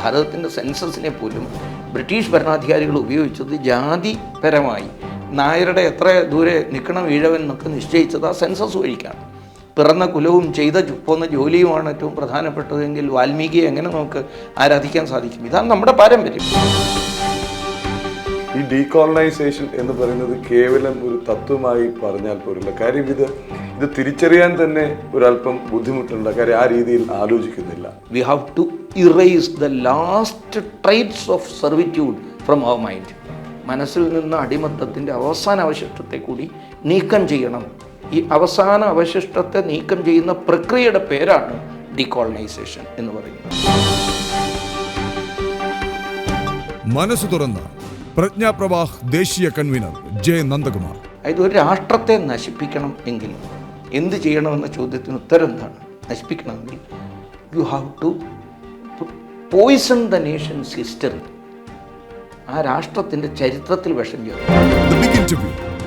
ഭാരതത്തിന്റെ സെൻസസിനെ പോലും ബ്രിട്ടീഷ് ഭരണാധികാരികൾ ഉപയോഗിച്ചത് ജാതിപരമായി. നായരുടെ എത്ര ദൂരെ നിൽക്കണം ഈഴവൻ എന്നൊക്കെ നിശ്ചയിച്ചത് ആ സെൻസസ് വഴിക്കാണ്. പിറന്ന കുലവും ചെയ്ത പോകുന്ന ജോലിയുമാണ് ഏറ്റവും പ്രധാനപ്പെട്ടതെങ്കിൽ വാൽമീകിയെ എങ്ങനെ നമുക്ക് ആരാധിക്കാൻ സാധിക്കും? ഇതാണ് നമ്മുടെ പാരമ്പര്യം. ഈ ഡീകോളനൈസേഷൻ എന്ന് പറയുന്നത് കേവലം ഒരു തത്വമായി പറഞ്ഞാൽ പോരില്ല. കാര്യം ഇത് ഇത് തിരിച്ചറിയാൻ തന്നെ ഒരല്പം ബുദ്ധിമുട്ടുണ്ട്. കാര്യം ആ രീതിയിൽ ആലോചിക്കുന്നില്ല. We have to erase the last traits of servitude from our mind മനസ്സിൽ നിന്ന് അടിമത്തത്തിന്റെ അവസാന അവശിഷ്ടത്തെ കൂടി നീക്കം ചെയ്യണം. ഈ അവസാന അവശിഷ്ടത്തെ നീക്കം ചെയ്യുന്ന പ്രക്രിയയുടെ പേരാണ് ഡീകോളനൈസേഷൻ എന്ന് പറയുന്നത്. മനസ്സ് തുറന്ന പ്രജ്ഞാപ്രവാഹ് ദേശീയ കൺവീനർ ജെ നന്ദകുമാർ. അതായത് ഒരു രാഷ്ട്രത്തെ നശിപ്പിക്കണം എങ്കിൽ എന്ത് ചെയ്യണമെന്ന ചോദ്യത്തിന് ഉത്തരം എന്താണ്? നശിപ്പിക്കണമെങ്കിൽ you have to poison the nation's history ആ രാഷ്ട്രത്തിന്റെ ചരിത്രത്തിൽ വിഷം ചെയ്യുന്നു